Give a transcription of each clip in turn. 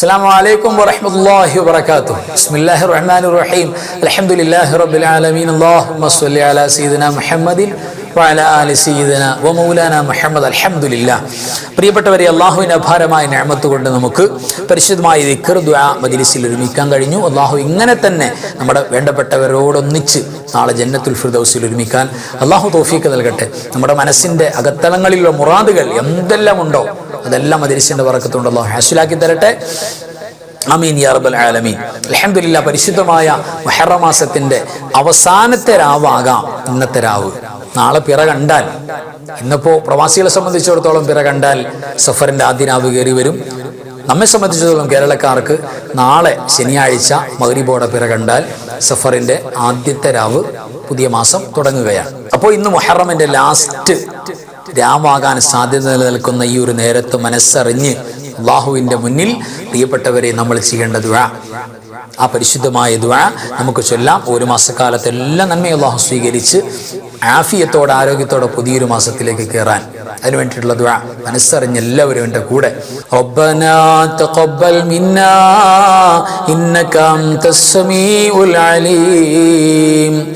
السلام عليكم ورحمة الله وبركاته بسم الله الرحمن الرحيم الحمد لله رب العالمين اللهم صل على سيدنا محمد وعلى آل سيدنا ومولانا മുഹമ്മദ് അൽഹംദുലില്ല പ്രിയപ്പെട്ടവരെ അള്ളാഹുവിൻ്റെ അപാരമായ ഞാമത്ത് കൊണ്ട് നമുക്ക് പരിശുദ്ധമായ ദിക്കർ ദ്വാ മജിലിസിൽ ഒരുമിക്കാൻ കഴിഞ്ഞു അള്ളാഹു ഇങ്ങനെ തന്നെ നമ്മുടെ വേണ്ടപ്പെട്ടവരോടൊന്നിച്ച് നാളെ ജന്നത്തുൽ ഫിർദൗസിൽ ഒരുമിക്കാൻ അള്ളാഹു തോഫീക്ക് നൽകട്ടെ നമ്മുടെ മനസ്സിൻ്റെ അകത്തളങ്ങളിലുള്ള മുറാദുകൾ എന്തെല്ലാം ഉണ്ടോ അതെല്ലാം അതിരിശിന്റെ വറക്കത്തുണ്ടല്ലോ. ഹാസിലാക്കി തരട്ടെ. അമീൻ യാർബൽ ആലമീൻ. അലഹമില്ല പരിശുദ്ധമായ മഹറമാസത്തിന്റെ അവസാനത്തെ രാവാകാം ഇന്നത്തെ രാവ്. നാളെ പിറ കണ്ടാൽ ഇന്നിപ്പോ പ്രവാസികളെ സംബന്ധിച്ചിടത്തോളം പിറ കണ്ടാൽ സഫറിന്റെ ആദ്യ രാവ് കയറി വരും. നമ്മെ സംബന്ധിച്ചിടത്തോളം കേരളക്കാർക്ക് നാളെ ശനിയാഴ്ച മകരിബോടെ പിറ കണ്ടാൽ സഫറിന്റെ ആദ്യത്തെ രാവ് പുതിയ മാസം തുടങ്ങുകയാണ്. അപ്പോൾ ഇന്ന് മൊഹറമിന്റെ ലാസ്റ്റ് രാമാകാൻ സാധ്യത നിലനിൽക്കുന്ന ഈ ഒരു നേരത്ത് മനസ്സറിഞ്ഞ് അള്ളാഹുവിന്റെ മുന്നിൽ പ്രിയപ്പെട്ടവരെ നമ്മൾ ചെയ്യേണ്ടത് ദുഴ ആ പരിശുദ്ധമായ ദുഴ നമുക്ക് ചൊല്ലാം. ഒരു മാസക്കാലത്ത് എല്ലാം നന്മയുള്ള സ്വീകരിച്ച് ആഫിയത്തോടെ ആരോഗ്യത്തോടെ പുതിയൊരു മാസത്തിലേക്ക് കയറാൻ. അതിനു വേണ്ടിയിട്ടുള്ള ദുഴ മനസ്സറിഞ്ഞ് എല്ലാവരും എന്റെ കൂടെ. ഇന്നകം അലീം.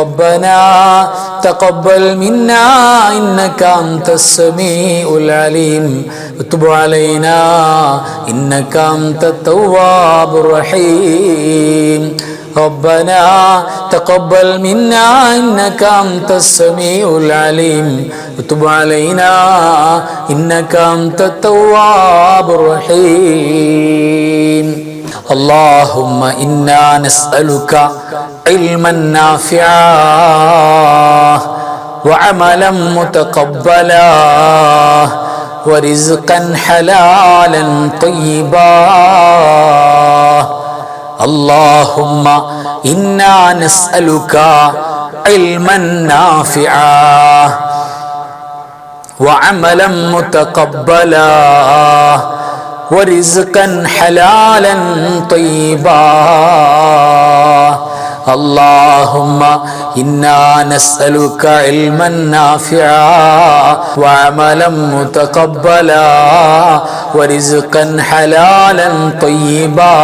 ربنا تقبل منا إنك أنت السميع العليم. وتب علينا إنك أنت التواب الرحيم. ربنا تقبل منا إنك أنت السميع العليم. وتب علينا إنك أنت التواب الرحيم. اللهم إنا نسألك علما نافعا وعملا متقبلا ورزقا حلالا طيبا. اللهم إنا نسألك علما نافعا وعملا متقبلا ورزقا حلالا طيبا. اللهم إنا نسألك علما نافعا وعملا متقبلا ورزقا حلالا طيبا.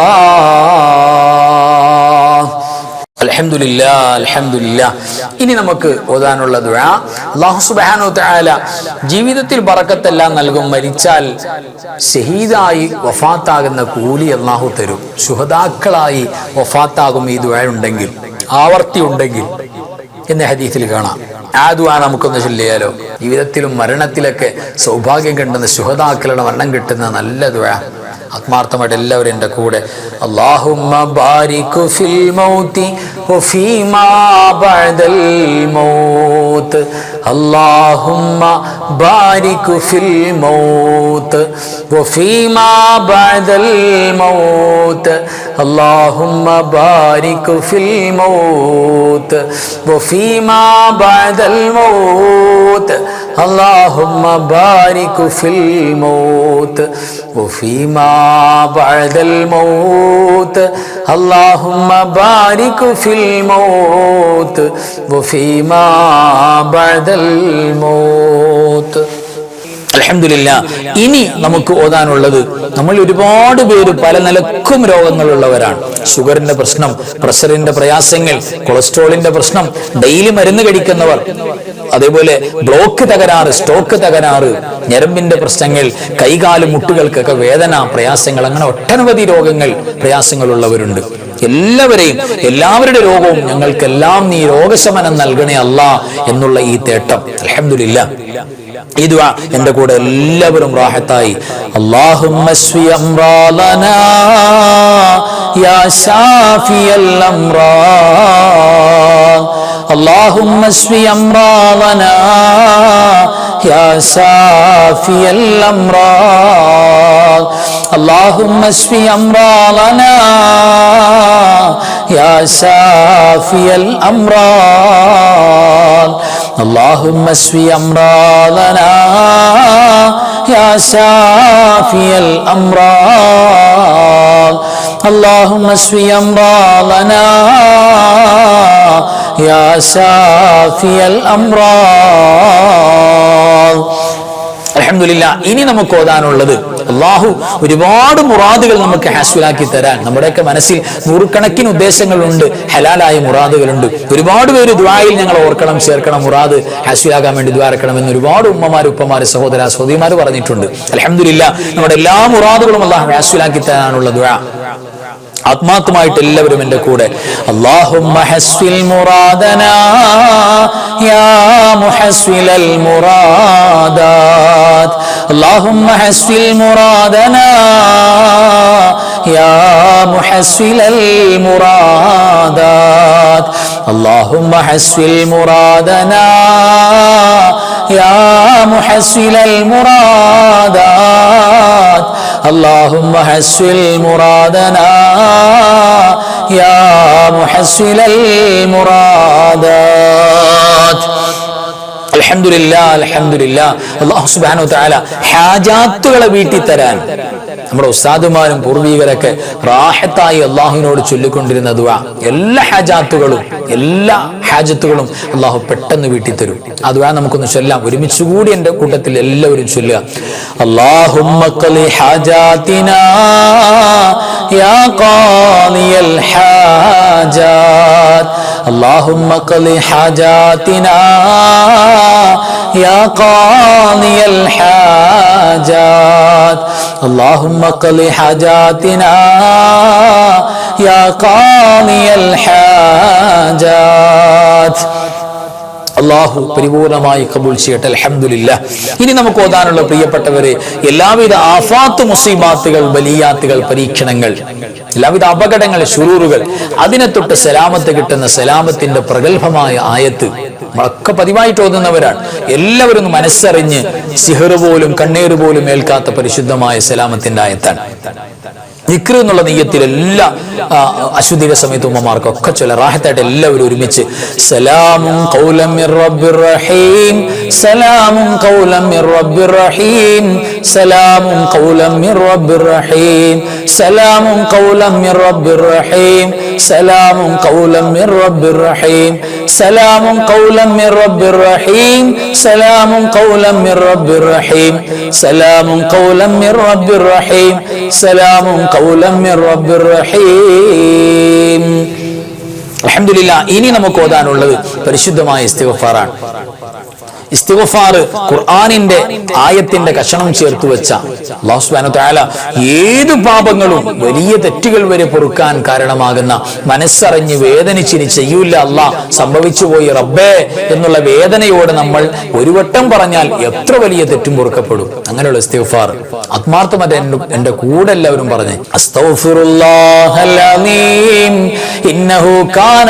ഇനി നമുക്ക് ഓതാനുള്ള ജീവിതത്തിൽ ബറക്കത്തെല്ലാം നൽകും. മരിച്ചാൽ ഷഹീദായി വഫാത്താകുന്ന കൂലി അള്ളാഹു തരും. ശുഹദാക്കളായി വഫാത്താകും ഈ ദുആ ഉണ്ടെങ്കിൽ ആവർത്തി ഉണ്ടെങ്കിൽ എന്ന ഹദീസിൽ കാണാം. ആ ദുആ നമുക്കൊന്ന് ചൊല്ലിയാലോ? ജീവിതത്തിലും മരണത്തിലൊക്കെ സൗഭാഗ്യം കിട്ടുന്ന ശുഹതാക്കളുടെ മരണം കിട്ടുന്ന നല്ല ദുആ. ആത്മാർത്ഥമായിട്ട് എല്ലാവരും എന്റെ കൂടെ. അള്ളാഹുമ്മ ഫിൽ മൗതി الموت. اللهم بارك في الموت وفيما بعد الموت. اللهم بارك في الموت وفيما بعد الموت. അലഹമില്ല ഇനി നമുക്ക് ഓതാനുള്ളത് നമ്മൾ ഒരുപാട് പേര് പല നിലക്കും രോഗങ്ങളുള്ളവരാണ്. ഷുഗറിന്റെ പ്രശ്നം പ്രഷറിന്റെ പ്രയാസങ്ങൾ കൊളസ്ട്രോളിന്റെ പ്രശ്നം ഡെയിലി മരുന്ന് കഴിക്കുന്നവർ അതേപോലെ ബ്ലോക്ക് തകരാറ് സ്റ്റോക്ക് തകരാറ് ഞരമ്പിന്റെ പ്രശ്നങ്ങൾ കൈകാൽ മുട്ടുകൾക്കൊക്കെ വേദന പ്രയാസങ്ങൾ അങ്ങനെ ഒട്ടനവധി രോഗങ്ങൾ പ്രയാസങ്ങളുള്ളവരുണ്ട്. എല്ലാവരെയും എല്ലാവരുടെ രോഗവും ഞങ്ങൾക്കെല്ലാം നീ രോഗശമനം നൽകണേ അല്ല എന്നുള്ള ഈ തേട്ടം. അലഹമില്ല ഈ ദുആ എൻ്റെ കൂടെ എല്ലാവരും റാഹത്തായി اللهم اشف امراضنا يا شافي الامراض اللهم اشف امراضنا يا شافي الامراض اللهم اشف امراضنا يا شافي الامراض اللهم اسفي أمراضنا يا شافي الأمراض اللهم اسفي أمراضنا يا شافي الأمراض അലഹമില്ല ഇനി നമുക്ക് ഓതാനുള്ളത് അള്ളാഹു ഒരുപാട് മുറാദുകൾ നമുക്ക് ഹാസ്വലാക്കി തരാൻ. നമ്മുടെയൊക്കെ മനസ്സിൽ നൂറുകണക്കിന് ഉദ്ദേശങ്ങളുണ്ട് ഹലാലായ മുറാദുകളുണ്ട്. ഒരുപാട് പേര് ദ്വായിൽ ഞങ്ങൾ ഓർക്കണം ചേർക്കണം മുറാദ് ഹാസ്വലാക്കാൻ വേണ്ടി ദ്വാരക്കണം എന്ന് ഒരുപാട് ഉമ്മമാർ ഉപ്പമാർ സഹോദര സഹോദരിമാർ പറഞ്ഞിട്ടുണ്ട്. അലഹമില്ല നമ്മുടെ എല്ലാ മുറാദുകളും അള്ളാഹു ഹാസ്വലാക്കി തരാനുള്ള ദ്വാ ആത്മാർത്ഥമായിട്ട് എല്ലാവരും എൻ്റെ കൂടെ അല്ലാഹുമ്മ ഹസ്വിൽ മുറാദനാ യാ മുഹസ്വിലൽ മുറാദാത് اللهم حسن مرادنا يا محسن المرادات اللهم حسن مرادنا يا محسن المرادات اللهم حسن مرادنا يا محسن المرادات അലഹമില്ല അലഹമില്ല അള്ളാഹു സുബാനു താല ഹാജാത്തുകളെ വീട്ടിൽ തരാൻ നമ്മുടെ ഉസ്താദുമാരും പൂർവീകരൊക്കെ റാഹത്തായി അള്ളാഹുവിനോട് ചൊല്ലിക്കൊണ്ടിരുന്ന ദുആ. എല്ലാ ഹാജാത്തുകളും എല്ലാ ഹാജത്തുകളും അള്ളാഹു പെട്ടെന്ന് വീട്ടിൽ തരും ആ ദുആ നമുക്കൊന്ന് ചൊല്ലാം. ഒരുമിച്ച് കൂടി എന്റെ കൂട്ടത്തിൽ എല്ലാവരും ചൊല്ലുക. അള്ളാഹുമ്മ യാ ഹാജാത്ത്. اللهم قل حاجاتنا يا قاضي الحاجات. اللهم قل حاجاتنا يا قاضي الحاجات. അള്ളാഹു പരിപൂർണമായി കബൂൽ ചെയ്യട്ടെ. അലഹമില്ല ഇനി നമുക്ക് ഓതാനുള്ള പ്രിയപ്പെട്ടവരെ എല്ലാവിധ ആഫാത്ത് മുസീബാത്തുകൾ വലിയാത്തുകൾ പരീക്ഷണങ്ങൾ എല്ലാവിധ അപകടങ്ങൾ ഷുറൂറുകൾ അതിനെ തൊട്ട് സലാമത്ത് കിട്ടുന്ന സലാമത്തിന്റെ പ്രഗത്ഭമായ ആയത്ത് നമ്മളൊക്കെ പതിവായിട്ട് ഓതുന്നവരാണ്. എല്ലാവരും മനസ്സറിഞ്ഞ് സിഹർ പോലും കണ്ണീർ പോലും ഏൽക്കാത്ത പരിശുദ്ധമായ സലാമത്തിന്റെ ആയത്താണ്. നിക്ര എന്നുള്ള നെയ്യത്തിൽ എല്ലാ അശ്വതിയുടെ സമയത്ത് ഉമ്മമാർക്കൊക്കെ ചില റാഹത്തായിട്ട് എല്ലാവരും ഒരുമിച്ച് സലാമും കൗലം റഹീം സലാമും കൗലം റഹീം സലാമും കൗലം റഹീം സലാമും കൗലം റഹീം സലാമും കൗലം റഹീം സലാമും കൗലം റഹീം സലാമും കൗലം റഹീം സലാമും കൗലം റഹീം സലാമും قولا من رب الرحيم അലഹമില്ല ഇനി നമുക്ക് ഓതാനുള്ളത് പരിശുദ്ധമായ ഇസ്തിഗഫാറാണ്. ഇസ്തിഗ്ഫാർ ഖുർആാനിന്റെ ആയത്തിന്റെ കഷണം ചേർത്ത് വെച്ച തആല ഏത് പാപങ്ങളും വലിയ തെറ്റുകൾ വരെ പൊറുക്കാൻ കാരണമാകുന്ന മനസ്സറിഞ്ഞ് വേദനിച്ചിനി ചെയ്യൂല അല്ല സംഭവിച്ചു പോയി റബ്ബേ എന്നുള്ള വേദനയോട് നമ്മൾ ഒരു വട്ടം പറഞ്ഞാൽ എത്ര വലിയ തെറ്റും പൊറുക്കപ്പെടും. അങ്ങനെയുള്ള ഇസ്തിഗ്ഫാർ ആത്മാർത്ഥമത എന്റെ കൂടെ എല്ലാവരും പറഞ്ഞേ ഇന്നഹു കാന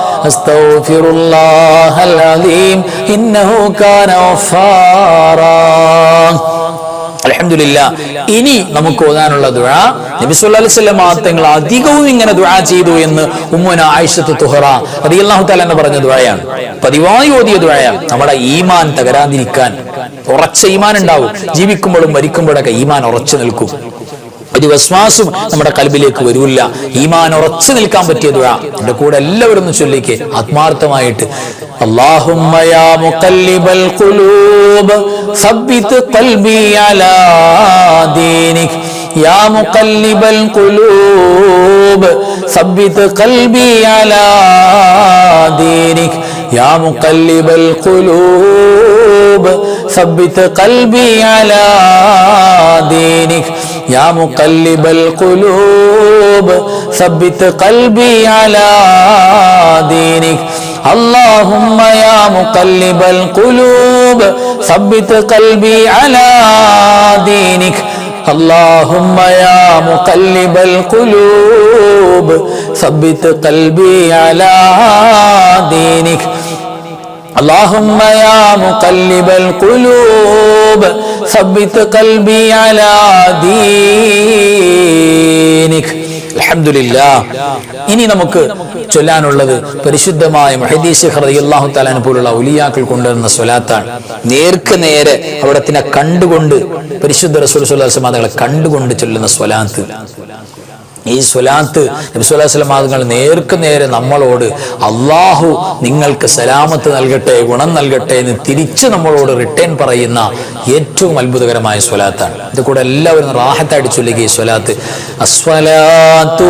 أستغفر الله العظيم إنه كان غفارا അലഹമില്ല ഇനി നമുക്ക് ഓതാനുള്ള ദുഴ നബി സല്ലല്ലാഹു അലൈഹി വസല്ലം തങ്ങൾ അധികവും ഇങ്ങനെ ദുആ ചെയ്തു എന്ന് ഉമ്മുന ആയിഷത്ത് തുഹറ റളിയല്ലാഹു തആല എന്ന് പറഞ്ഞ ദുആയാണ് പതിവായി ഓതിയ ദുആയാണ് നമ്മുടെ ഈമാൻ തകരാതിരിക്കാൻ ഉറച്ച ഈമാൻ ഉണ്ടാവും ജീവിക്കുമ്പോഴും മരിക്കുമ്പോഴൊക്കെ ഈമാൻ ഉറച്ചു നിൽക്കും ഒരു വിശ്വാസം നമ്മുടെ കൽബിലേക്ക് വരില്ല ഈമാൻ ഉറച്ചു നിൽക്കാൻ പറ്റിയ ദുഴ എന്റെ കൂടെ എല്ലാവരും ഒന്ന് ചൊല്ലിക്ക്. ആത്മാർത്ഥമായിട്ട്. അള്ളാഹുമ്മയാ ഖുലൂബ് അലാ യാ ഖുലൂബ് അലാ യാ ഖുലൂബ് അലാ يا مقلب القلوب ثبت قلبي على دينك اللهم يا مقلب القلوب ثبت قلبي على دينك اللهم يا مقلب القلوب ثبت قلبي على دينك اللهم يا مقلب القلوب ثبت قلبي على دينك അൽഹംദുലില്ലാ ഇനി നമുക്ക് ചൊല്ലാനുള്ളത് പരിശുദ്ധമായ മഹദീസ് ഹൃദയല്ലാഹു താലാൻ പോലുള്ള ഉലിയാക്കൾ കൊണ്ടുവരുന്ന സ്വലാത്താണ് നേർക്ക് നേരെ അവിടത്തിനെ കണ്ടുകൊണ്ട് പരിശുദ്ധ റസൂൽ സ്വലാസ് മാതകളെ കണ്ടുകൊണ്ട് ചൊല്ലുന്ന സ്വലാത്ത് ഈ സ്വലാത്ത് നബിസ്വല്ലാസ്ലമാതങ്ങൾ നേർക്ക് നേരെ നമ്മളോട് അള്ളാഹു നിങ്ങൾക്ക് സലാമത്ത് നൽകട്ടെ ഗുണം നൽകട്ടെ എന്ന് തിരിച്ച് നമ്മളോട് റിട്ടേൺ പറയുന്ന ഏറ്റവും അത്ഭുതകരമായ സ്വലാത്താണ്. ഇത് കൂടെ എല്ലാവരും റാഹത്തായിട്ട് ചൊല്ലുക ഈ സ്വലാത്ത്. അസ്വലാത്തു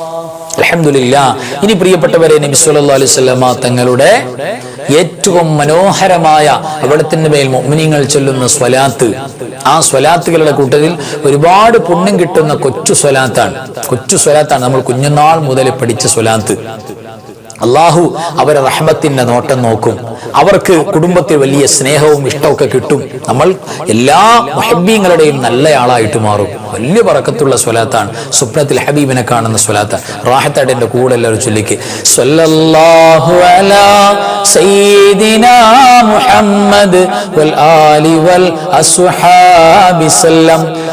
അലഹമില്ല ഇനി പ്രിയപ്പെട്ടവരെ നബി സല്ലല്ലാഹു അലൈഹി വസല്ലമ തങ്ങളുടെ ഏറ്റവും മനോഹരമായ അവിടത്തിന്റെ മേൽ മുഅ്മിനീങ്ങൾ ചൊല്ലുന്ന സ്വലാത്ത് ആ സ്വലാത്തുകളുടെ കൂട്ടത്തിൽ ഒരുപാട് പുണ്യം കിട്ടുന്ന കൊച്ചു സ്വലാത്താണ്. കൊച്ചു സ്വലാത്താണ്. നമ്മൾ കുഞ്ഞുനാൾ മുതൽ പഠിച്ച സ്വലാത്ത്. അള്ളാഹു അവരെ റഹ്മത്തിന്റെ നോട്ടം നോക്കും. അവർക്ക് കുടുംബത്തിൽ വലിയ സ്നേഹവും ഇഷ്ടമൊക്കെ കിട്ടും. നമ്മൾ എല്ലാ മഹബീങ്ങളുടെയും നല്ലയാളായിട്ട് മാറും. വലിയ പറക്കത്തുള്ള സ്വലാത്താണ്. സ്വപ്നത്തിൽ ഹബീബിനെ കാണുന്ന സ്വലാത്ത റാഹത്തായിട്ട് കൂടെ എല്ലാവരും ചൊല്ലിക്ക്. അലാ സയ്യിദിനാ മുഹമ്മദ് വൽ ആലി വൽ അസ്ഹാബി സല്ലം.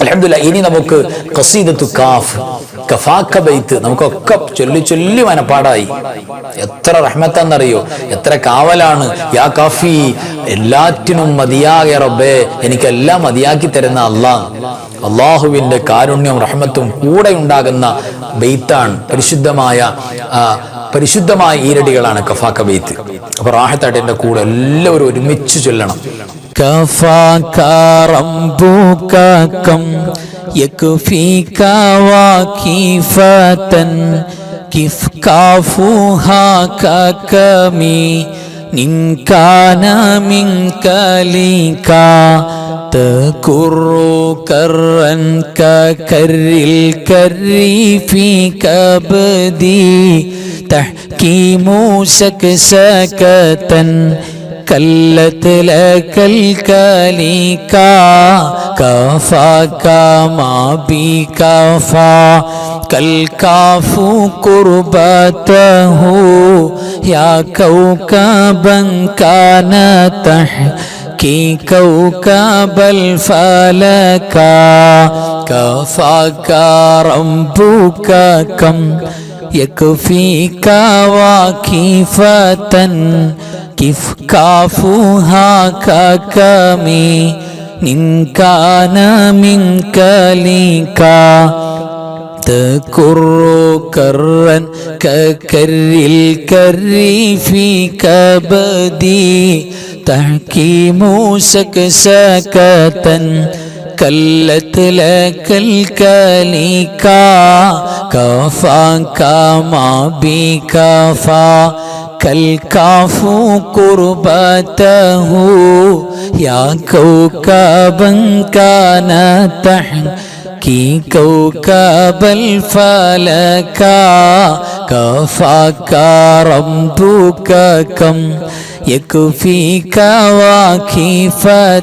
അലഹമില്ല ഇനി നമുക്ക് കസീദത്തു കാഫ് കഫാക്ക ബൈത്ത് നമുക്കൊക്കെ ചൊല്ലി ചൊല്ലി മനപ്പാടായി. എത്ര റഹ്മത്താന്നറിയോ? എത്ര കാവലാണ്. യാ കാഫി എല്ലാറ്റിനും മതിയാകെ റബ്ബേ എനിക്കെല്ലാം മതിയാക്കി തരുന്ന അള്ളാഹ് അള്ളാഹുവിന്റെ കാരുണ്യവും റഹ്മത്തും കൂടെ ഉണ്ടാകുന്ന ബെയ്ത്താണ് പരിശുദ്ധമായ പരിശുദ്ധമായ ഈരടികളാണ് കഫാക്ക ബെയ്ത്ത് അപ്പൊ റാഹത്തായിട്ട് എന്റെ കൂടെ എല്ലാവരും ഒരുമിച്ച് ചൊല്ലണം. كفاك ربك كم يكفيك واكفة كيف كافوها ككمي إن كان منك لك تكر كرا ككر الكر في كبدي تحكيم سكسكة كلت لك الكليكا كفاك ما بكفا كالكاف قربته يا كوكبا كان تحكي كوكب الفلكا كفاك ربك كم يكفيك واكفة كيف كافوها ككمي إن كان منك ليكا. تكر كرا ككر الكر في كبدي تحكيم سكسكة كلت لك الكليكا. كفاك ما بكفا كالكاف قربته يا كوكبا كان تحكي كوكب الفلكا كفاك ربك كم يكفيك واكفة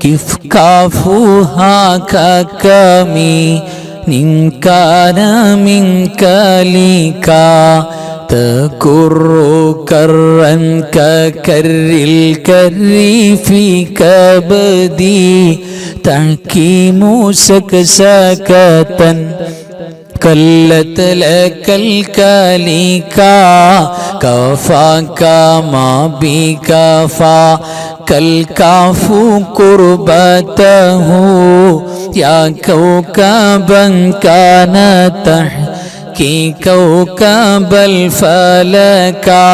كيف كافوها ككمي إن كان منك ليكا تكر كرا ككر الكر في كبدي تحكيم سكسكة كلت لك الكليكا كفاك ما بكفا الكاف قربته يا كوكبا كان تحكي كوكب الفلكا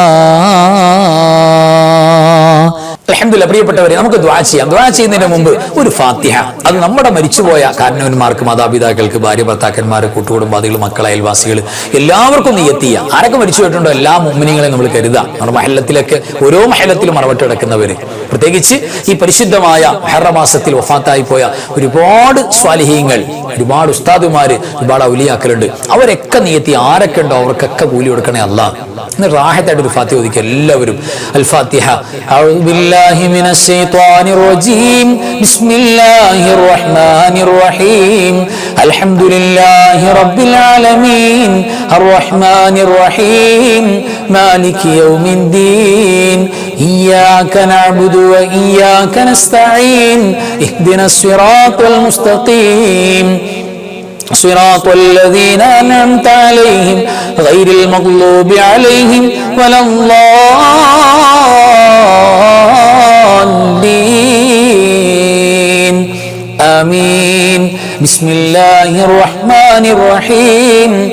അലഹമില്ല പ്രിയപ്പെട്ടവരെ നമുക്ക് ദ്വാ ചെയ്യാം. ദ്വാ ചെയ്യുന്നതിന് മുമ്പ് ഒരു ഫാത്തിഹ. അത് നമ്മുടെ മരിച്ചുപോയ കാരണവന്മാർക്ക് മാതാപിതാക്കൾക്ക് ഭാര്യ ഭർത്താക്കന്മാർ കൂട്ടുകുടുംബാദികൾ മക്കൾ അയൽവാസികൾ എല്ലാവർക്കും നീ എത്തിയ. ആരൊക്കെ മരിച്ചു പോയിട്ടുണ്ടോ? എല്ലാ മുമ്മിനികളെയും നമ്മൾ കരുതാം. നമ്മുടെ മഹലത്തിലൊക്കെ ഓരോ മഹലത്തിലും മറവട്ട് കിടക്കുന്നവര് പ്രത്യേകിച്ച് ഈ പരിശുദ്ധമായ ഹെറമാസത്തിൽ വഫാത്തായി പോയ ഒരുപാട് സ്വാലിഹീങ്ങൾ ഒരുപാട് ഉസ്താദുമാര് ഒരുപാട് ഔലിയാക്കലുണ്ട് അവരൊക്കെ നീ എത്തി ആരൊക്കെ ഉണ്ടോ? അവർക്കൊക്കെ കൂലി കൊടുക്കണേ അല്ല ഇന്ന് റാഹത്തായിട്ട് ഒരു ഫാത്തിഹ ഒതുക്കുക എല്ലാവരും അൽ ഫാത്തിഹ അഊദു ബില്ലാഹി മിനശ് ശൈത്വാനിർ റജീം ബിസ്മില്ലാഹിർ റഹ്മാനിർ റഹീം അൽഹംദുലില്ലാഹി റബ്ബിൽ ആലമീൻ അർറഹ്മാനിർ റഹീം മാലികി യൗമിദ്ദീൻ إياك نعبد وإياك نستعين اهدنا الصراط المستقيم صراط الذين أنعمت عليهم غير المغلوب عليهم ولا الضالين. آمين. بسم الله الرحمن الرحيم.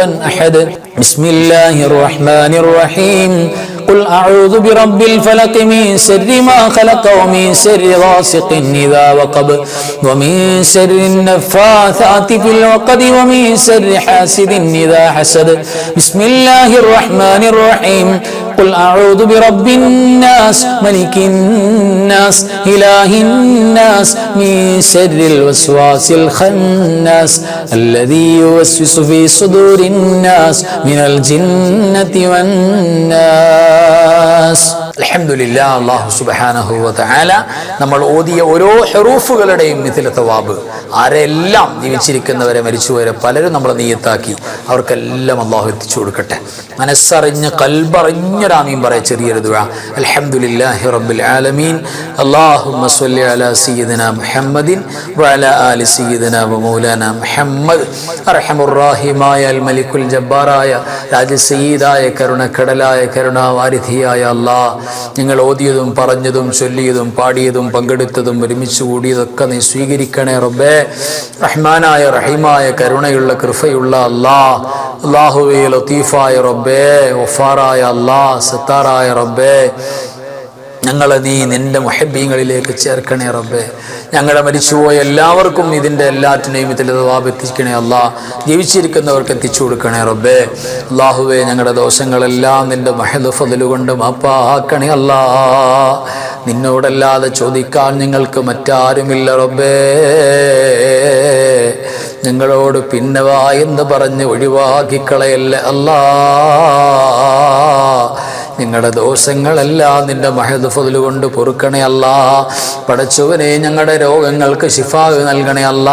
أحد. بسم الله الرحمن الرحيم. قل أعوذ برب الفلق من شر ما خلق ومن شر غاسق إذا وقب ومن شر النفاثات في العقد ومن شر حاسد إذا حسد بسم الله الرحمن الرحيم قل أعوذ برب الناس ملك الناس إله الناس من شر الوسواس الخناس الذي يوسوس في صدور الناس من الجنة والناس الناس അലഹമുല്ല അള്ളാഹു സുബാനഹു തആല നമ്മൾ ഓതിയ ഓരോ ഹെറൂഫുകളുടെയും മിഥില തവാബ്. ആരെല്ലാം ജീവിച്ചിരിക്കുന്നവരെ മരിച്ചുവരെ പലരും നമ്മളെ നീയത്താക്കി അവർക്കെല്ലാം അള്ളാഹു എത്തിച്ചു കൊടുക്കട്ടെ. മനസ്സറിഞ്ഞ് കൽബറിഞ്ഞൊരാമീൻ പറയാ ചെറിയൊരു ദുഴ അൽഹംദുലില്ലാഹി റബ്ബിൽ ആലമീൻ. അല്ലാഹുമ്മ സ്വല്ലി അലാ സയ്യിദിന മുഹമ്മദിൻ വഅല ആലി സയ്യിദന മൗലാന മുഹമ്മദ്. അർഹമുർ റഹീമായ അൽ മലിക്കുൽ ജബ്ബാറായ കടലായ കരുണക്കടലായ കരുണാവാരിധിയായ അല്ലാഹ്. ഞങ്ങൾ ഓതിയതും പറഞ്ഞതും ചൊല്ലിയതും പാടിയതും പങ്കെടുത്തതും ഒരുമിച്ച് കൂടിയതൊക്കെ നീ സ്വീകരിക്കണേ റബ്ബേ. റഹ്മാനായ റഹീമായ കരുണയുള്ള കൃഫയുള്ള അല്ലാ അള്ളാഹുവേ ലത്തീഫായ റബ്ബേ ഒഫാറായ അല്ലാ സത്താറായ റബ്ബേ. ഞങ്ങളെ നീ നിന്റെ മുഹബീങ്ങളിലേക്ക് ചേർക്കണേ റബ്ബേ. ഞങ്ങളെ മരിച്ചുപോയ എല്ലാവർക്കും ഇതിന്റെ എല്ലാറ്റിനെയും ഇതിൽ ദവാബ് എത്തിക്കണേ അല്ല. ജീവിച്ചിരിക്കുന്നവർക്ക് എത്തിച്ചു കൊടുക്കണേ റബ്ബേ. അള്ളാഹുവേ ഞങ്ങളുടെ ദോഷങ്ങളെല്ലാം നിന്റെ മഹദ് കൊണ്ട് മാപ്പാക്കണേ അല്ലാ. നിന്നോടല്ലാതെ ചോദിക്കാൻ നിങ്ങൾക്ക് മറ്റാരുമില്ല റബ്ബേ. നിങ്ങളോട് പിന്നവാ എന്ന് പറഞ്ഞ് ഒഴിവാക്കിക്കളയല്ലേ അല്ലാ. ഞങ്ങളുടെ ദോഷങ്ങളെല്ലാം നിന്റെ മഹദുഫതിൽ കൊണ്ട് പൊറുക്കണേ അല്ല പടച്ചവനെ ഞങ്ങളുടെ രോഗങ്ങൾക്ക് ശിഫാവ് നൽകണേ അല്ല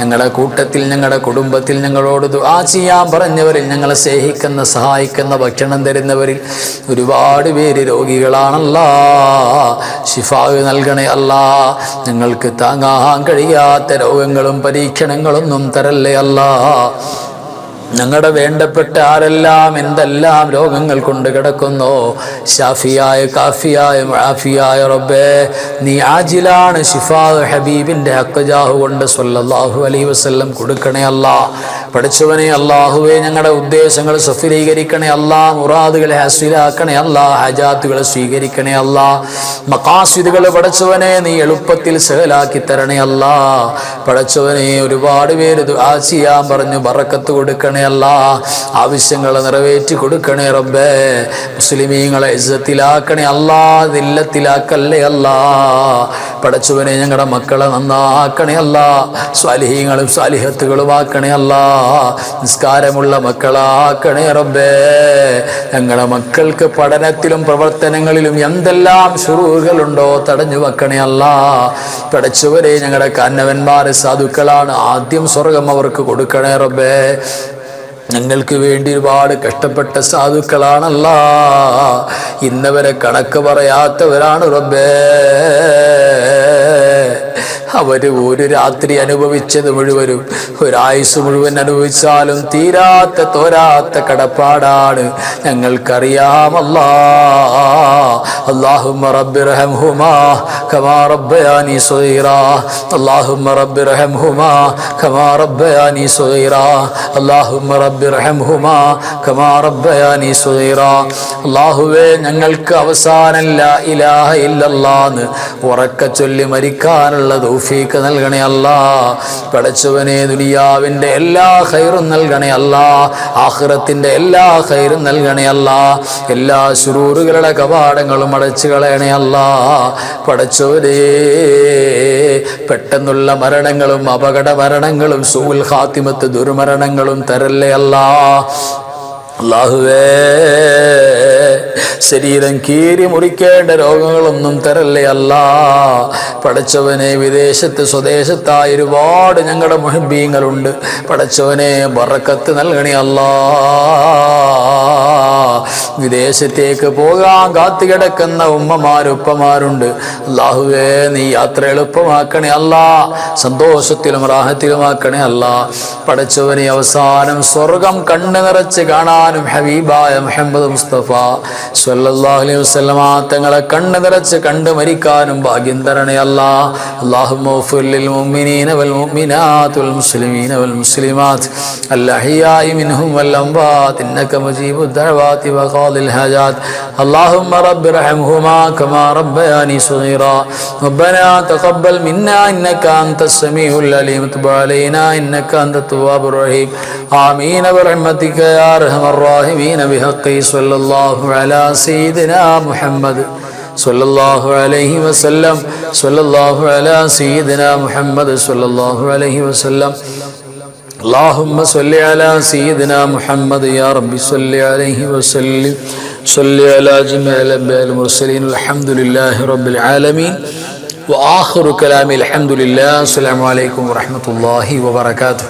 ഞങ്ങളുടെ കൂട്ടത്തിൽ ഞങ്ങളുടെ കുടുംബത്തിൽ ഞങ്ങളോട് ആ ചെയ്യാൻ പറഞ്ഞവരിൽ ഞങ്ങളെ സ്നേഹിക്കുന്ന സഹായിക്കുന്ന ഭക്ഷണം തരുന്നവരിൽ ഒരുപാട് പേര് രോഗികളാണല്ല. ശിഫാവ് നൽകണേ അല്ല ഞങ്ങൾക്ക് താങ്ങാൻ കഴിയാത്ത രോഗങ്ങളും പരീക്ഷണങ്ങളൊന്നും തരല്ലേ അല്ല ഞങ്ങളുടെ വേണ്ടപ്പെട്ട ആരെല്ലാം എന്തെല്ലാം രോഗങ്ങൾ കൊണ്ട് കിടക്കുന്നോ? ഷാഫിയായ കാഫിയായ മാഫിയായ റബ്ബേ നീ ആജിലാണ് ഷിഫാ ഹബീബിന്റെ ഹക്കജാഹു കൊണ്ട് അലൈഹി വസല്ലം കൊടുക്കണേ അല്ലാ പഠിച്ചവനെ അള്ളാഹുവേ ഞങ്ങളുടെ ഉദ്ദേശങ്ങൾ സഫലീകരിക്കണേ അല്ലാ മുറാദുകളെ ഹസിലാക്കണേ അല്ലാ ഹജാത്തുകളെ സ്വീകരിക്കണേ അല്ലാ മക്കാസിദുകൾ പഠിച്ചവനെ നീ എളുപ്പത്തിൽ സഹലാക്കി തരണേ അല്ലാ പഠിച്ചവനെ ഒരുപാട് പേര് ദുആ ചെയ്യാൻ പറഞ്ഞു ബറക്കത്ത് കൊടുക്കണേ അല്ല ആവശ്യങ്ങൾ നിറവേറ്റി കൊടുക്കണേ റബ്ബേ മുസ്ലിമീങ്ങളെ ഇജ്ജത്തിലാക്കണേ അല്ലാ ദില്ലത്തിലാക്കല്ലേ അല്ലാ പഠിച്ചവനെ ഞങ്ങളുടെ മക്കളെ നന്നാക്കണേ അല്ല സ്വാലിഹീങ്ങളും സ്വാലിഹത്തുകളും ആക്കണേ അല്ലാ നിസ്കാരമുള്ള മക്കളാക്കണേ റബ്ബേ. ഞങ്ങളെ മക്കൾക്ക് പഠനത്തിലും പ്രവർത്തനങ്ങളിലും എന്തെല്ലാം ഷുറൂകളുണ്ടോ തടഞ്ഞു വെക്കണേ അല്ല. പടച്ചുവരെ ഞങ്ങളുടെ കന്നവന്മാർ സാധുക്കളാണ് ആദ്യം സ്വർഗം അവർക്ക് കൊടുക്കണേ റബ്ബേ. ഞങ്ങൾക്ക് വേണ്ടി ഒരുപാട് കഷ്ടപ്പെട്ട സാധുക്കളാണല്ല. ഇന്നവരെ കണക്ക് പറയാത്തവരാണ് റബ്ബേ. അവര് ഒരു രാത്രി അനുഭവിച്ചത് മുഴുവനും ഒരായുസ് മുഴുവൻ അനുഭവിച്ചാലും തീരാത്ത തോരാത്ത കടപ്പാടാണ് ഞങ്ങൾക്കറിയാമല്ല اللهم رب ارحمهما كما ربياني صغيرا اللهم رب ارحمهما كما ربياني صغيرا اللهم رب ارحمهما كما ربياني صغيرا അള്ളാഹുവേ ഞങ്ങൾക്ക് അവസാനം ലാ ഇലാഹ ഇല്ലല്ലാന്ന് ഉറക്ക ചൊല്ലി മരിക്കാനുള്ള തൗഫീക്ക് നൽകണേ അല്ല. പടച്ചവനെ ദുനിയാവിന്റെ എല്ലാ ഹൈറും നൽകണേ അല്ല. ആഹ്റത്തിന്റെ എല്ലാ ഹൈറും നൽകണേ അല്ല. എല്ലാ ശുരൂറുകളുടെ കവാടങ്ങളും അടച്ചു കളയണേ അല്ല. പടച്ചവരേ പെട്ടെന്നുള്ള മരണങ്ങളും അപകട മരണങ്ങളും സൂൽ ഹാത്തിമത്ത് ദുർമരണങ്ങളും തരല്ലേ അല്ലാഹുവേ. ശരീരം കീറി മുറിക്കേണ്ട രോഗങ്ങളൊന്നും തരല്ലേ അല്ല. പടച്ചവനെ വിദേശത്ത് സ്വദേശത്തായ ഒരുപാട് ഞങ്ങളുടെ മുഹബീങ്ങളുണ്ട് പടച്ചവനെ ബറക്കത്ത് നൽകണേ അല്ല. വിദേശത്തേക്ക് പോകാൻ കാത്തു കിടക്കുന്ന ഉമ്മമാരുപ്പമാരുണ്ട്. അല്ലാഹുവേ നീ യാത്ര എളുപ്പമാക്കണേ അല്ല. സന്തോഷത്തിലും റാഹത്തിലുമാക്കണേ അല്ല. പടച്ചവനെ അവസാനം സ്വർഗം കണ്ണു നിറച്ച് കാണാനും ഹബീബായ മുഹമ്മദ് മുസ്തഫ. സല്ലല്ലാഹു അലൈഹി വസല്ലമ തങ്ങളെ കണ്ണു നിറച്ച് കണ്ടു മരിക്കാനും ഭാഗ്യം തരണേ അല്ല اللهم اغفر للمؤمنين والمؤمنات والمسلمين والمسلمات الأحياء منهم والأموات إنك مجيب الدعوات وقاضي الحاجات اللهم رب ارحمهما كما ربياني صغيرا ربنا تقبل منا إنك أنت السميع العليم تب علينا إنك أنت التواب الرحيم آمين برحمتك يا أرحم الراحمين بحق صلى الله على سيدنا محمد صلى الله عليه وسلم صلى الله على سيدنا محمد صلى الله عليه وسلم اللهم صل على سيدنا محمد يا رب صل عليه وسلم صل على جميع الأنبياء المرسلين الحمد لله رب العالمين وآخر كلام الحمد لله السلام عليكم ورحمة الله وبركاته